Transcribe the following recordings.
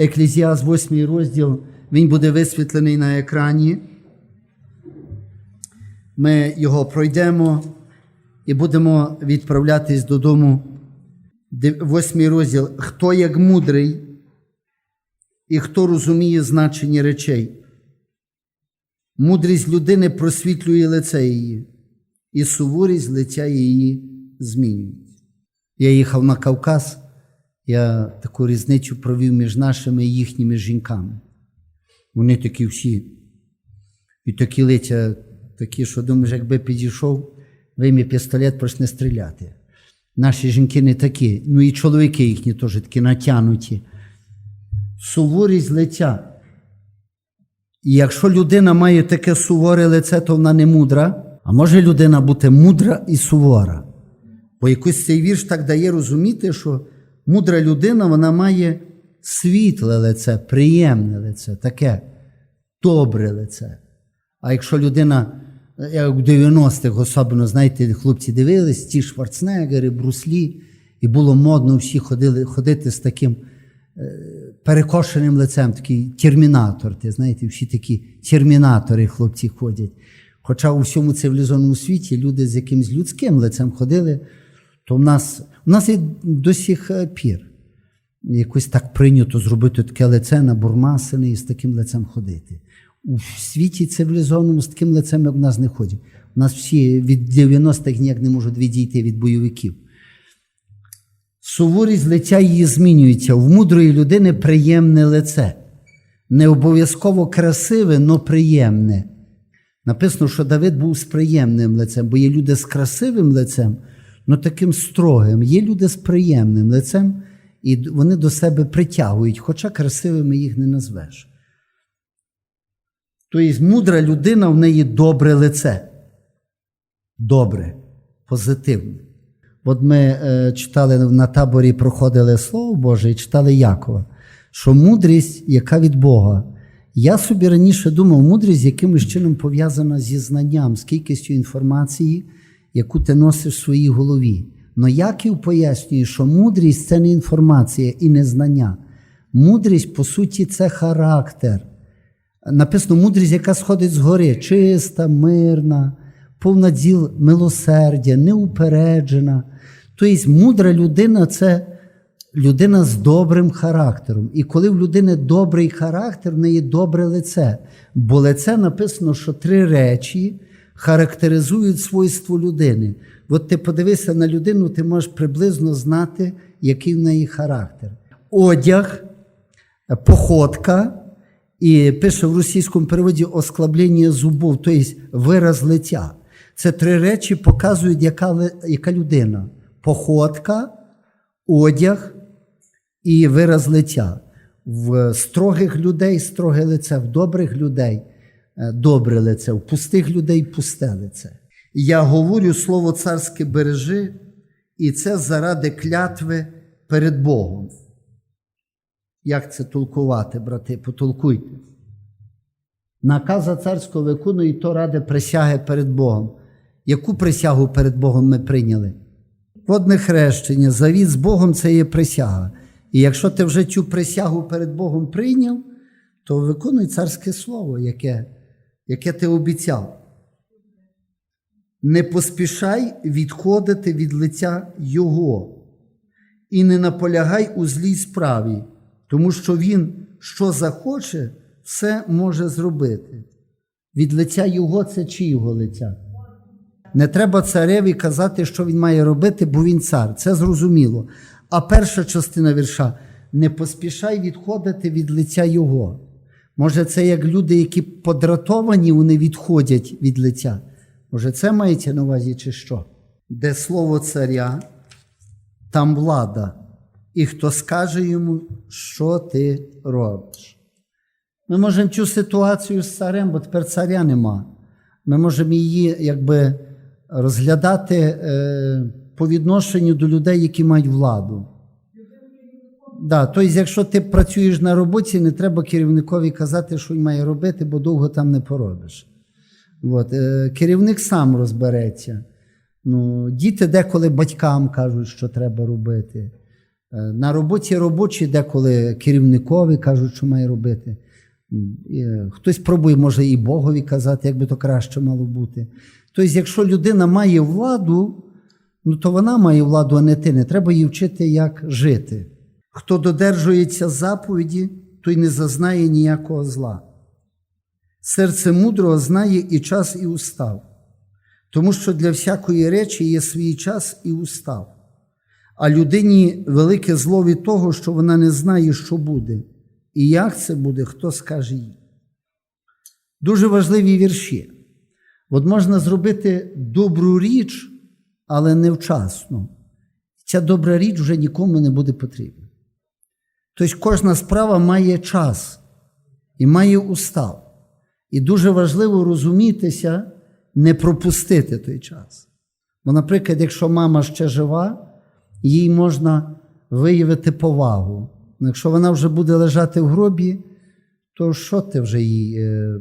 Еклезіас, 8 розділ, він буде висвітлений на екрані. Ми його пройдемо і будемо відправлятись додому. Восьмий розділ. Хто як мудрий і хто розуміє значення речей? Мудрість людини просвітлює лице її, і суворість лиця її змінює. Я їхав на Кавказ, я таку різницю провів між нашими і їхніми жінками. Вони такі всі, і такі лиця, такі, що думаєш, якби підійшов, вийме пістолет, почне стріляти. Наші жінки не такі, ну і чоловіки їхні теж такі натянуті. Суворість лиця. І якщо людина має таке суворе лице, то вона не мудра. А може людина бути мудра і сувора. Бо якось цей вірш так дає розуміти, що мудра людина вона має світле лице, приємне лице, таке добре лице. А якщо людина, як в 90-х, особливо, знаєте, хлопці дивились, ті Шварценеггери, Бруслі, і було модно всі ходили, ходити з таким перекошеним лицем, такий термінатор. Ти знаєте, всі такі термінатори хлопці ходять. Хоча у всьому цивілізованому світі люди з якимось людським лицем ходили, то в нас, в нас і до сих е, пір якось так прийнято зробити таке лице набурмасене і з таким лицем ходити. У світі цивілізованому з таким лицем, як в нас не ходять. У нас всі від 90-х ніяк не можуть відійти від бойовиків. Суворість лиця її змінюється. В мудрої людини приємне лице. Не обов'язково красиве, але приємне. Написано, що Давид був з приємним лицем, бо є люди з красивим лицем, але таким строгим. Є люди з приємним лицем, і вони до себе притягують, хоча красивими їх не назвеш. Тобто мудра людина в неї добре лице. Добре, позитивне. От ми е, читали на таборі, проходили Слово Боже і читали Якова, що мудрість, яка від Бога. Я собі раніше думав, мудрість якимось чином пов'язана зі знанням, з кількістю інформації, яку ти носиш в своїй голові. Но Яків пояснює, що мудрість це не інформація і не знання. Мудрість, по суті, це характер. Написано мудрість, яка сходить згори, чиста, мирна, повна діл милосердя, неупереджена. Тобто мудра людина це людина з добрим характером. І коли в людини добрий характер, в неї добре лице. Бо лице написано, що три речі характеризують свойство людини. От ти подивися на людину, ти можеш приблизно знати, який в неї характер. Одяг, походка. І пише в російському переводі осклаблення зубов, тобто вираз лиця. Це три речі показують, яка, яка людина: походка, одяг і вираз лиця. В строгих людей строге лице, в добрих людей добре лице, в пустих людей пусте лице. Я говорю слово царське бережи, і це заради клятви перед Богом. Як це толкувати, брати? Потолкуйте. Наказа царського виконує то ради присяги перед Богом. Яку присягу перед Богом ми прийняли? Водне хрещення, завіт з Богом це є присяга. І якщо ти вже цю присягу перед Богом прийняв, то виконуй царське слово, яке, яке ти обіцяв. Не поспішай відходити від лиця Його і не наполягай у злій справі, тому що Він, що захоче, все може зробити. Від лиця Його це чиїго лиця? Не треба цареві казати, що він має робити, бо він цар. Це зрозуміло. А перша частина вірша не поспішай відходити від лиця Його. Може, це як люди, які подратовані, вони відходять від лиця. Може, це мається на увазі, чи що? Де слово царя, там влада. І хто скаже йому, що ти робиш. Ми можемо цю ситуацію з царем, бо тепер царя нема. Ми можемо її якби розглядати е, по відношенню до людей, які мають владу. Да, тобто, якщо ти працюєш на роботі, не треба керівникові казати, що він має робити, бо довго там не поробиш. От, е, керівник сам розбереться. Ну, діти деколи батькам кажуть, що треба робити. Е, На роботі робочі, деколи керівникові кажуть, що має робити. Е, Хтось пробує, може, і Богові казати, як би то краще мало бути. Тобто, якщо людина має владу, ну то вона має владу, а не ти. Не треба її вчити, як жити. Хто додержується заповіді, той не зазнає ніякого зла. Серце мудрого знає і час, і устав, тому що для всякої речі є свій час і устав. А людині велике зло від того, що вона не знає, що буде. І як це буде, хто скаже їй. Дуже важливі вірші. От можна зробити добру річ, але невчасно. Ця добра річ вже нікому не буде потрібна. Тобто кожна справа має час і має устав. І дуже важливо розумітися, не пропустити той час. Бо, наприклад, якщо мама ще жива, їй можна виявити повагу. Ну, Якщо вона вже буде лежати в гробі, то що ти вже їй? е,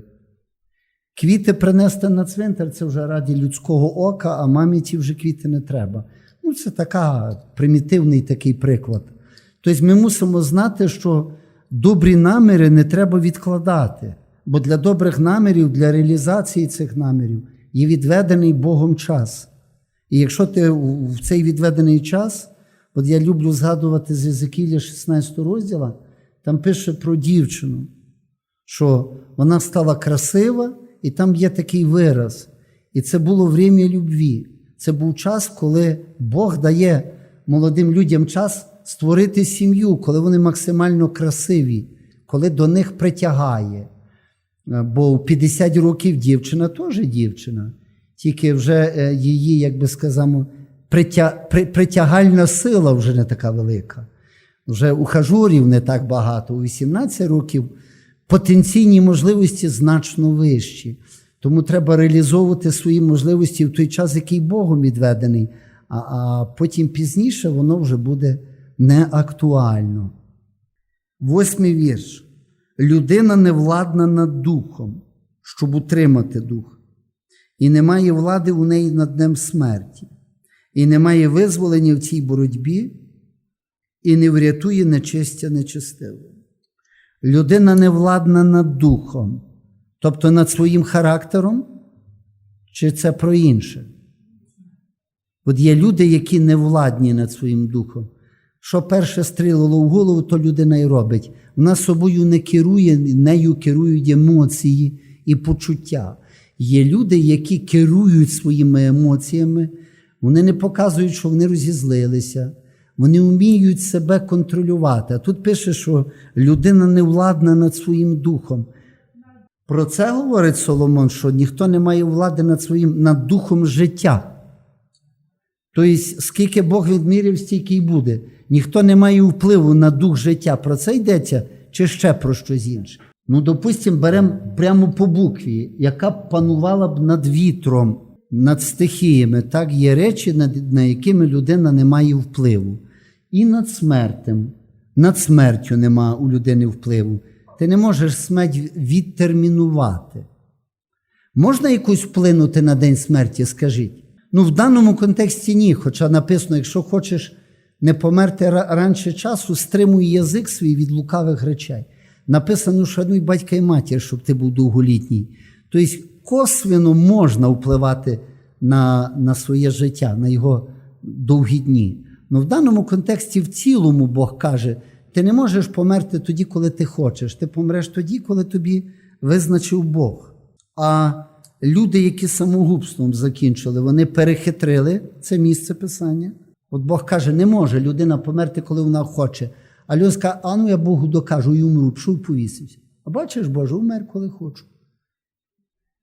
Квіти принести на цвинтар це вже раді людського ока, а мамі ті вже квіти не треба. Ну, це така примітивний такий приклад. Тобто ми мусимо знати, що добрі наміри не треба відкладати, бо для добрих намірів, для реалізації цих намірів є відведений Богом час. І якщо ти в цей відведений час, от я люблю згадувати з Єзекіля 16 розділа, там пише про дівчину, що вона стала красива, і там є такий вираз. І це було время любві. Це був час, коли Бог дає молодим людям час створити сім'ю, коли вони максимально красиві, коли до них притягає. Е, Бо в 50 років дівчина теж дівчина, тільки вже е, її, як би при- притягальна сила вже не така велика. Вже ухажурів не так багато. У 18 років потенційні можливості значно вищі. Тому треба реалізовувати свої можливості в той час, який Богом відведений, а, а потім пізніше воно вже буде неактуально. Восьмий вірш. Людина не владна над духом, щоб утримати дух, і немає влади у неї над днем смерті, і немає визволення в цій боротьбі, і не врятує нечистя нечистивого. Людина не владна над духом, тобто над своїм характером, чи це про інше? От є люди, які не владні над своїм духом. Що перше стрілило в голову, то людина і робить. Вона собою не керує, нею керують емоції і почуття. Є люди, які керують своїми емоціями, вони не показують, що вони розізлилися, вони вміють себе контролювати. А тут пише, що людина не владна над своїм духом. Про це говорить Соломон, що ніхто не має влади над своїм над духом життя. Тобто, скільки Бог відміряв, стільки й буде. Ніхто не має впливу на дух життя. Про це йдеться чи ще про щось інше. Ну, допустимо, беремо прямо по букві, яка б панувала б над вітром, над стихіями. Так, є речі, на якими людина не має впливу. І над смертем. Над смертю нема у людини впливу. Ти не можеш смерть відтермінувати. Можна якусь вплинути на день смерті, скажіть? Ну, в даному контексті ні. Хоча написано, якщо хочеш не померти раніше часу, стримуй язик свій від лукавих речей. Написано, шануй батька і матір, щоб ти був довголітній. Тобто, косвенно можна впливати на, на своє життя, на його довгі дні. Ну в даному контексті в цілому Бог каже: ти не можеш померти тоді, коли ти хочеш. Ти помреш тоді, коли тобі визначив Бог. А люди, які самогубством закінчили, вони перехитрили це місце писання. От Бог каже, не може людина померти, коли вона хоче. А скаже, а ну я Богу докажу і умру, пішов і повісився. А бачиш, Боже, умер, коли хочу.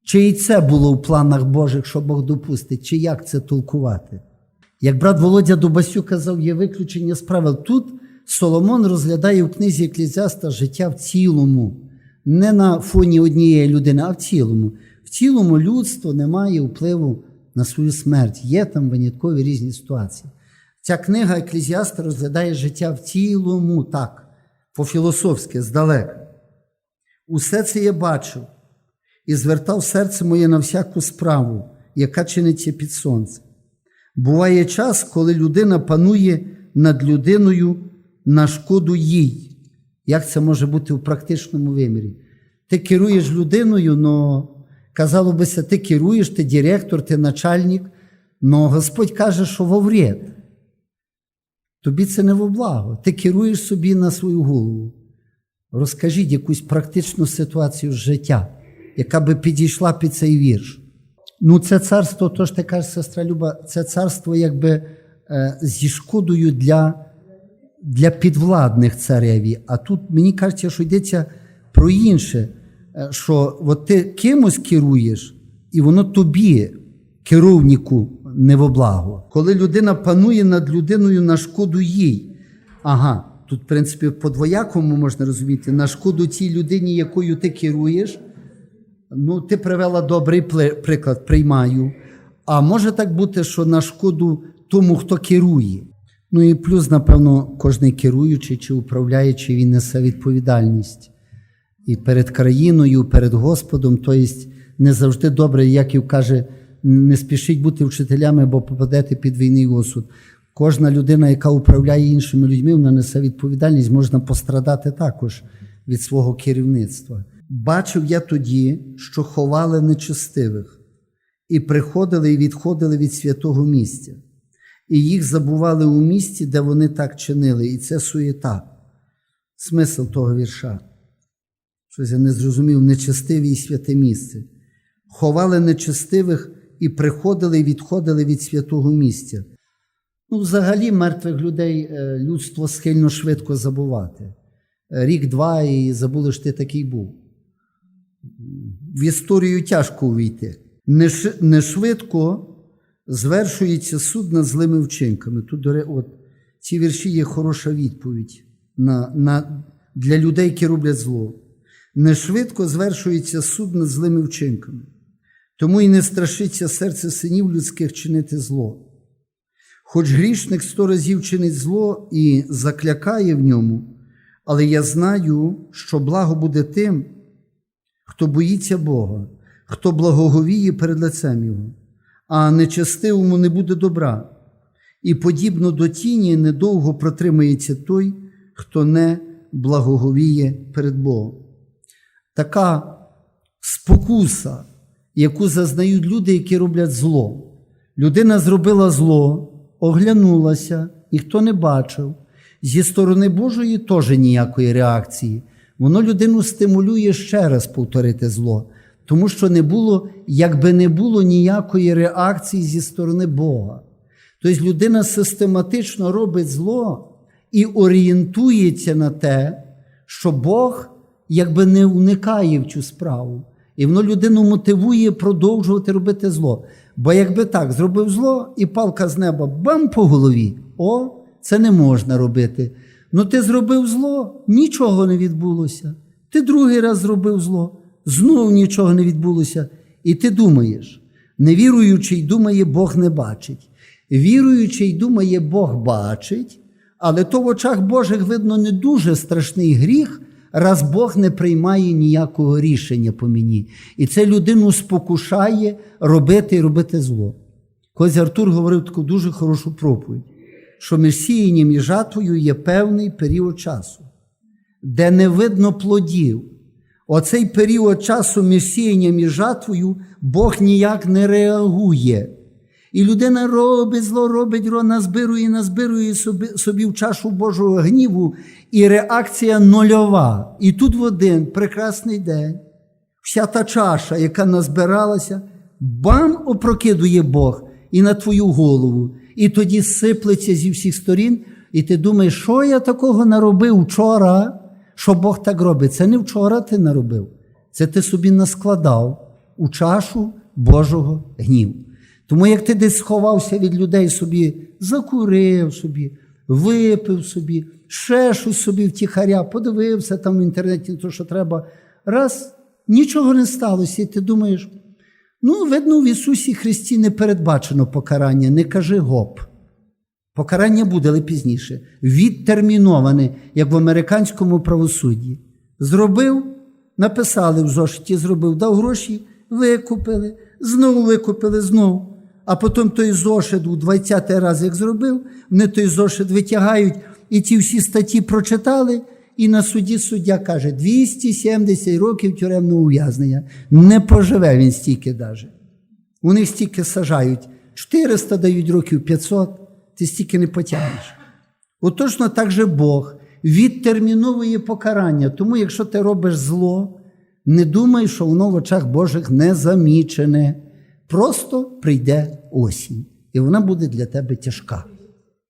Чи і це було в планах Божих, що Бог допустить, чи як це толкувати? Як брат Володя Дубасюк казав, є виключення з правил. Тут Соломон розглядає в книзі Еклезіаста життя в цілому, не на фоні однієї людини, а в цілому. В цілому людство не має впливу на свою смерть. Є там виняткові різні ситуації. Ця книга Еклезіаста розглядає життя в цілому, так, по-філософськи, здалека. Усе це я бачив і звертав серце моє на всяку справу, яка чиниться під сонцем. Буває час, коли людина панує над людиною на шкоду їй. Як це може бути в практичному вимірі? Ти керуєш людиною, але казало бися, ти керуєш, ти директор, ти начальник, але Господь каже, що во вред. Тобі це не во благо. Ти керуєш собі на свою голову. Розкажіть якусь практичну ситуацію з життя, яка би підійшла під цей вірш. Ну, це царство, то ж ти кажеш, сестра Люба, це царство якби е, зі шкодою для, для підвладних цареві. А тут мені кажеться, що йдеться про інше, е, що от ти кимось керуєш, і воно тобі, керівнику, не во благо. Коли людина панує над людиною на шкоду їй. Ага, тут, в принципі, по двоякому можна розуміти, на шкоду тій людині, якою ти керуєш. Ну, ти привела добрий приклад, приймаю. А може так бути, що на шкоду тому, хто керує. Ну і плюс, напевно, кожний керуючий чи управляючий він несе відповідальність і перед країною, і перед Господом. Тобто не завжди добре, Яків каже, не спішіть бути вчителями, бо попадете під війний осуд. Кожна людина, яка управляє іншими людьми, вона несе відповідальність, можна пострадати також від свого керівництва. Бачив я тоді, що ховали нечестивих, і приходили і відходили від святого місця, і їх забували у місті, де вони так чинили, і це суєта. Смисл того вірша. Щось я не зрозумів, нечестиві і святе місце. Ховали нечестивих і приходили і відходили від святого місця. Ну, взагалі, мертвих людей е, людство схильно швидко забувати. Е, Рік-два і забули, що ти такий був. В історію тяжко увійти. Не, швидко звершується суд над злими вчинками. Тут, от, ці вірші є хороша відповідь на, на, для людей, які роблять зло. Не швидко звершується суд над злими вчинками. Тому і не страшиться серце синів людських чинити зло. Хоч грішник сто разів чинить зло і заклякає в ньому, але я знаю, що благо буде тим, хто боїться Бога, хто благоговіє перед лицем Його, а нечестивому не буде добра. І подібно до тіні недовго протримається той, хто не благоговіє перед Богом. Така спокуса, яку зазнають люди, які роблять зло. Людина зробила зло, оглянулася, ніхто не бачив. Зі сторони Божої теж ніякої реакції. Воно людину стимулює ще раз повторити зло, тому що не було, якби не було ніякої реакції зі сторони Бога. Тобто людина систематично робить зло і орієнтується на те, що Бог якби не уникає в цю справу. І воно людину мотивує продовжувати робити зло. Бо якби так зробив зло, і палка з неба бам по голові, о, це не можна робити. Ну ти зробив зло, нічого не відбулося. Ти другий раз зробив зло, знову нічого не відбулося. І ти думаєш, невіруючий думає, Бог не бачить. Віруючий думає, Бог бачить, але то в очах Божих видно не дуже страшний гріх, раз Бог не приймає ніякого рішення по мені. І це людину спокушає робити і робити зло. Колись Артур говорив таку дуже хорошу проповідь, що між сіянням і жатвою є певний період часу, де не видно плодів. Оцей період часу між сіянням і жатвою Бог ніяк не реагує. І людина робить зло, робить зло, назбирує, назбирує собі, собі в чашу Божого гніву, і реакція нульова. І тут в один прекрасний день вся та чаша, яка назбиралася, бам опрокидує Бог і на твою голову. І тоді сиплеться зі всіх сторін, і ти думаєш, що я такого наробив вчора, що Бог так робить. Це не вчора ти наробив, це ти собі наскладав у чашу Божого гніву. Тому як ти десь сховався від людей собі, закурив собі, випив собі, ще щось собі втіхаря, подивився там в інтернеті, то, що треба, раз нічого не сталося, і ти думаєш, ну, видно, в Ісусі Христі не передбачено покарання, не кажи гоп. Покарання буде, але пізніше. Відтерміноване, як в американському правосудді. Зробив, написали в зошиті, зробив, дав гроші, викупили, знову викупили, знову. А потім той зошит у 20 раз, як зробив, вони той зошит витягають, і ті всі статті прочитали, і на суді суддя каже: 270 років тюремного ув'язнення. Не поживе він стільки даже. Них стільки сажають. 400 дають років 500, ти стільки не потягнеш. От точно так же Бог відтерміновує покарання. Тому, якщо ти робиш зло, не думай, що воно в очах Божих не замічене. Просто прийде осінь, і вона буде для тебе тяжка.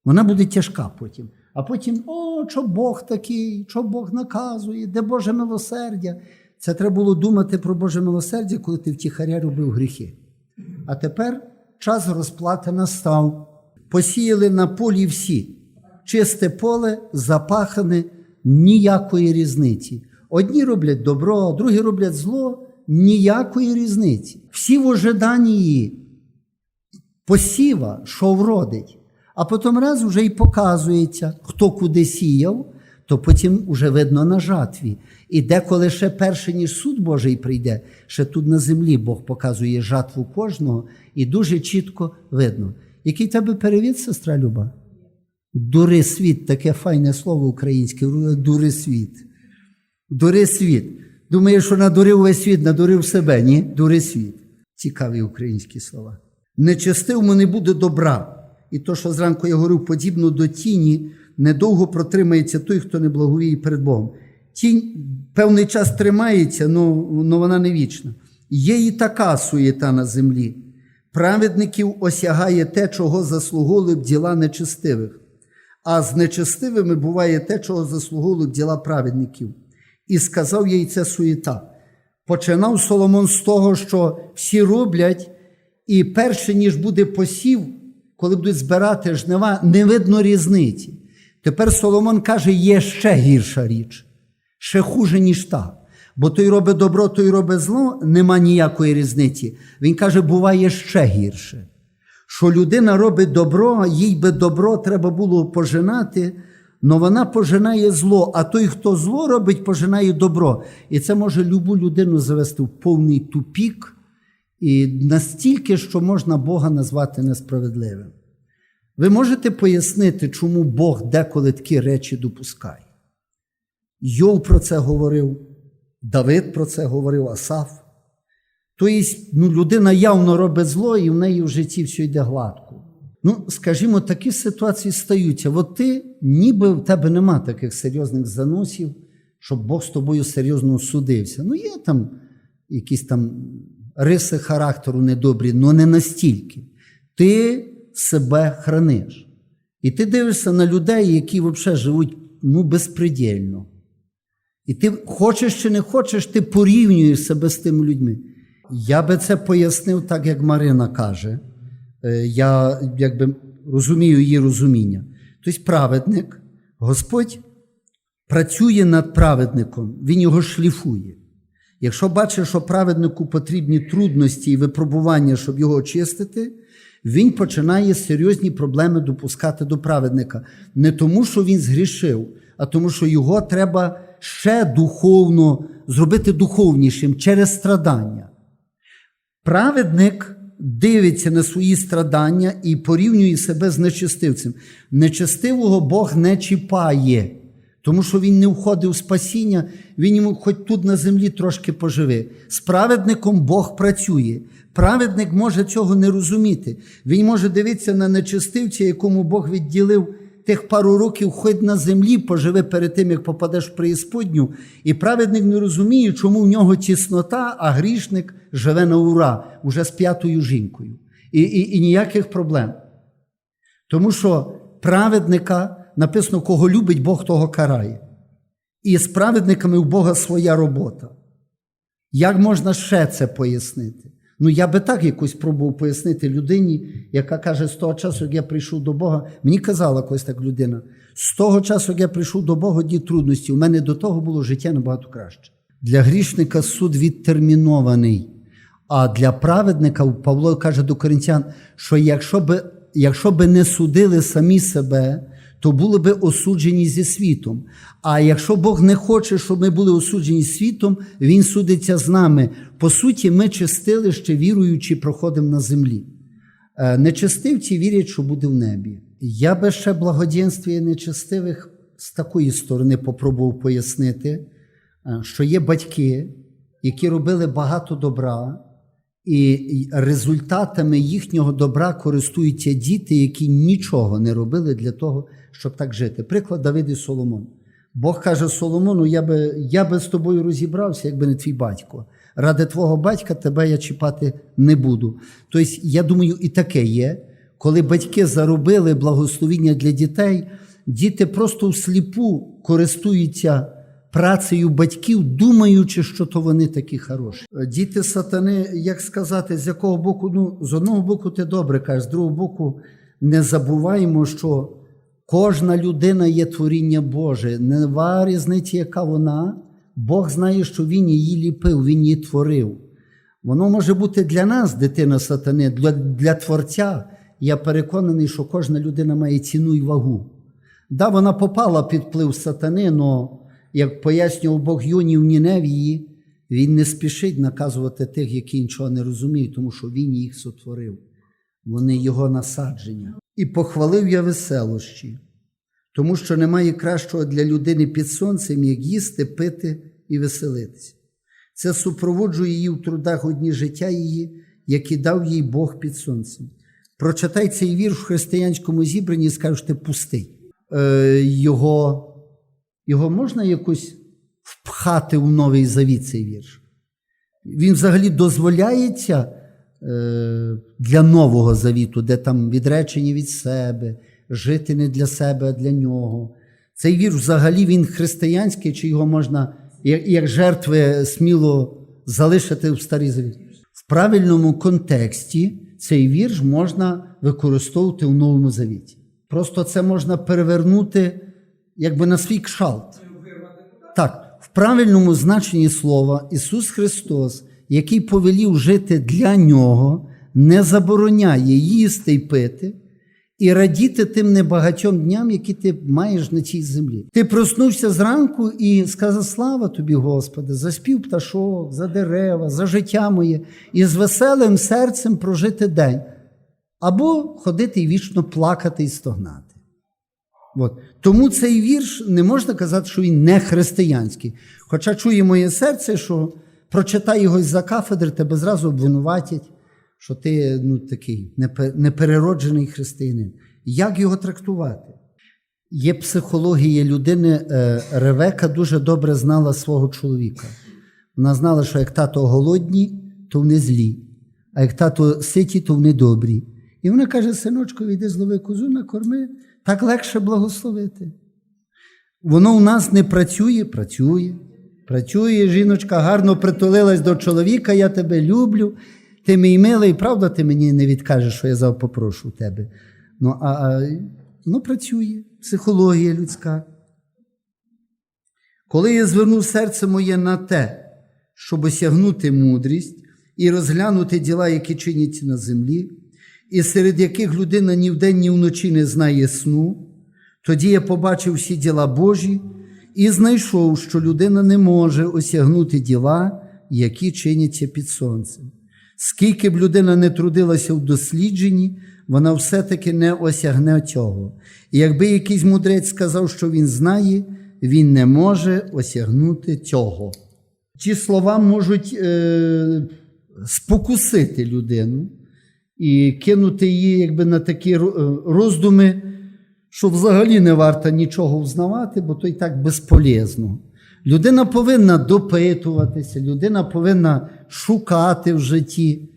Вона буде тяжка потім. А потім, о, що Бог такий, що Бог наказує, де Боже милосердя. Це треба було думати про Боже милосердя, коли ти втіхаря робив гріхи. А тепер час розплати настав. Посіяли на полі всі. Чисте поле, запахане, ніякої різниці. Одні роблять добро, другі роблять зло, ніякої різниці. Всі в ожиданні посіва, що вродить. А потім раз вже і показується, хто куди сіяв, то потім вже видно на жатві. І деколи ще перше, ніж суд Божий прийде, ще тут на землі Бог показує жатву кожного, і дуже чітко видно. Який тебе перевід, сестра Люба? Дури світ, таке файне слово українське, дури світ. Дури світ. Думаєш, що надурив весь світ, надурив себе, ні? Дури світ. Цікаві українські слова. Нечестивому не буде добра. І то, що зранку я говорив, подібно до тіні, недовго протримається той, хто не благовіє перед Богом. Тінь певний час тримається, але вона не вічна. Є і така суєта на землі. Праведників осягає те, чого заслуговували б діла нечестивих, а з нечестивими буває те, чого заслуговували б діла праведників. І сказав їй це суєта. Починав Соломон з того, що всі роблять, і перше, ніж буде посів, коли будуть збирати жнива, не видно різниці. Тепер Соломон каже, є ще гірша річ, ще хуже, ніж та. Бо той робить добро, той робить зло, нема ніякої різниці. Він каже, буває ще гірше. Що людина робить добро, їй би добро треба було пожинати, але вона пожинає зло, а той, хто зло робить, пожинає добро. І це може любу людину завести в повний тупік, і настільки, що можна Бога назвати несправедливим. Ви можете пояснити, чому Бог деколи такі речі допускає? Йов про це говорив, Давид про це говорив, Асаф. Тобто, ну, людина явно робить зло, і в неї в житті все йде гладко. Ну, скажімо, такі ситуації стаються. От ти, ніби в тебе нема таких серйозних заносів, щоб Бог з тобою серйозно судився. Ну, є там якісь там риси характеру недобрі, але не настільки. Ти себе храниш. І ти дивишся на людей, які взагалі живуть ну, безпредельно. І ти хочеш чи не хочеш, ти порівнюєш себе з тими людьми. Я би це пояснив так, як Марина каже. Е, Я якби розумію її розуміння. Тобто, праведник, Господь працює над праведником, Він його шліфує. Якщо бачить, що праведнику потрібні трудності і випробування, щоб його очистити, він починає серйозні проблеми допускати до праведника. Не тому, що він згрішив, а тому, що його треба ще духовно зробити духовнішим через страдання. Праведник дивиться на свої страдання і порівнює себе з нечистивцем. Нечестивого Бог не чіпає, тому що він не входив у спасіння, він йому хоч тут на землі трошки поживе. З праведником Бог працює. Праведник може цього не розуміти. Він може дивитися на нечистивця, якому Бог відділив тих пару років, хоч на землі поживе перед тим, як попадеш в преісподню, і праведник не розуміє, чому в нього тіснота, а грішник живе на ура, уже з п'ятою жінкою. І, і, і ніяких проблем. Тому що праведника написано, кого любить, Бог того карає. І з праведниками у Бога своя робота. Як можна ще це пояснити? Ну, я би так якось пробував пояснити людині, яка каже, з того часу, як я прийшов до Бога, мені казала якось так людина, з того часу, як я прийшов до Бога, ді трудності, у мене до того було життя набагато краще. Для грішника суд відтермінований. А для праведника Павло каже до коринтян, що якщо би, якщо би не судили самі себе, то були би осуджені зі світом. А якщо Бог не хоче, щоб ми були осуджені світом, Він судиться з нами. По суті, ми чистили ще віруючи, проходимо на землі. Е, Нечестивці вірять, що буде в небі. Я би ще благоденствія нечестивих з такої сторони попробував пояснити, е, що є батьки, які робили багато добра, і результатами їхнього добра користуються діти, які нічого не робили для того, щоб так жити. Приклад Давид і Соломон. Бог каже Соломону: я би, я би з тобою розібрався, якби не твій батько. Ради твого батька тебе я чіпати не буду. Тобто, я думаю, і таке є. Коли батьки заробили благословіння для дітей, діти просто всліпу користуються працею батьків, думаючи, що то вони такі хороші. Діти сатани, як сказати, з якого боку, ну, з одного боку, ти добре кажеш, з другого боку, не забуваємо, що кожна людина є творіння Боже. Нема різниці, яка вона. Бог знає, що Він її ліпив, Він її творив. Воно може бути для нас, дитина сатани, для, для творця. Я переконаний, що кожна людина має ціну і вагу. Да, вона попала під вплив сатани, але, як пояснював Бог Йоні в Ніневії, він не спішить наказувати тих, які нічого не розуміють, тому що він їх сотворив. Вони його насадження. І похвалив я веселощі, тому що немає кращого для людини під сонцем, як їсти, пити і веселитися. Це супроводжує її в трудах одні життя її, які дав їй Бог під сонцем. Прочитай цей вірш в християнському зібранні і скажеш, ти пустий. Е, його, його можна якось впхати у новий завіт цей вірш? Він взагалі дозволяється для нового завіту, де там відречені від себе, жити не для себе, а для нього. Цей вірш взагалі він християнський, чи його можна як, жертви сміло залишити в старий завіт? В правильному контексті цей вірш можна використовувати в новому завіті. Просто це можна перевернути якби на свій кшалт. Так, в правильному значенні слова Ісус Христос, який повелів жити для Нього, не забороняє їсти й пити і радіти тим небагатьом дням, які ти маєш на цій землі. Ти проснувся зранку і сказав: Слава тобі, Господи, за спів пташок, за дерева, за життя моє, і з веселим серцем прожити день. Або ходити і вічно плакати і стогнати. От. Тому цей вірш не можна казати, що він не християнський. Хоча чує моє серце, що прочитай його за кафедри, тебе зразу обвинуватять, що ти ну, такий неперероджений християнин. Як його трактувати? Є психологія людини. е, Ревека дуже добре знала свого чоловіка. Вона знала, що як тато голодні, то вони злі, а як тато ситі, то вони добрі. І вона каже: синочку, йди злови козу, накорми, так легше благословити. Воно у нас не працює, працює. Працює, жіночка гарно притулилась до чоловіка, я тебе люблю, ти мій милий, правда, ти мені не відкажеш, що я зав попрошу тебе. Ну, а, а ну, працює, психологія людська. Коли я звернув серце моє на те, щоб осягнути мудрість і розглянути діла, які чиняться на землі, і серед яких людина ні вдень, ні вночі не знає сну, тоді я побачив всі діла Божі і знайшов, що людина не може осягнути діла, які чиняться під сонцем. Скільки б людина не трудилася в дослідженні, вона все-таки не осягне цього. І якби якийсь мудрець сказав, що він знає, він не може осягнути цього. Ці слова можуть е, спокусити людину і кинути її якби на такі роздуми, що взагалі не варто нічого взнавати, бо то й так безполезно. Людина повинна допитуватися, людина повинна шукати в житті,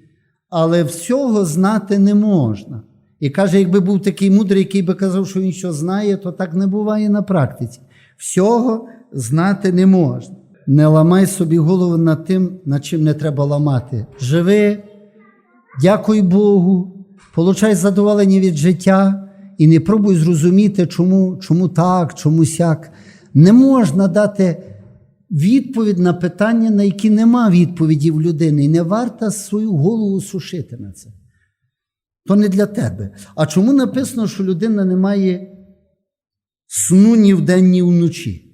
але всього знати не можна. І каже, якби був такий мудрий, який би казав, що він що знає, то так не буває на практиці. Всього знати не можна. Не ламай собі голову над тим, над чим не треба ламати. Живи, дякуй Богу, получай задоволення від життя і не пробуй зрозуміти, чому, чому так, чому сяк. Не можна дати відповідь на питання, на які нема відповіді в людини, і не варто свою голову сушити на це. То не для тебе. А чому написано, що людина не має сну ні вдень, ні вночі?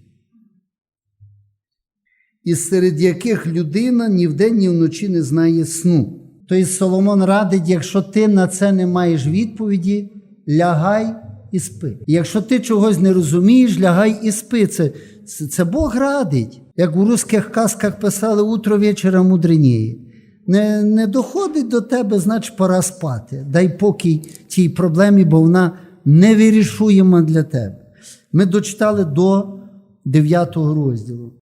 І серед яких людина ні вдень, ні вночі не знає сну. Тобто Соломон радить, якщо ти на це не маєш відповіді, лягай і спи. І якщо ти чогось не розумієш, лягай і спи. Це, це, це Бог радить. Як у русських казках писали утро вечора мудреніє. Не, не доходить до тебе, значить пора спати. Дай покій цій проблемі, бо вона невирішуєма для тебе. Ми дочитали до 9 розділу.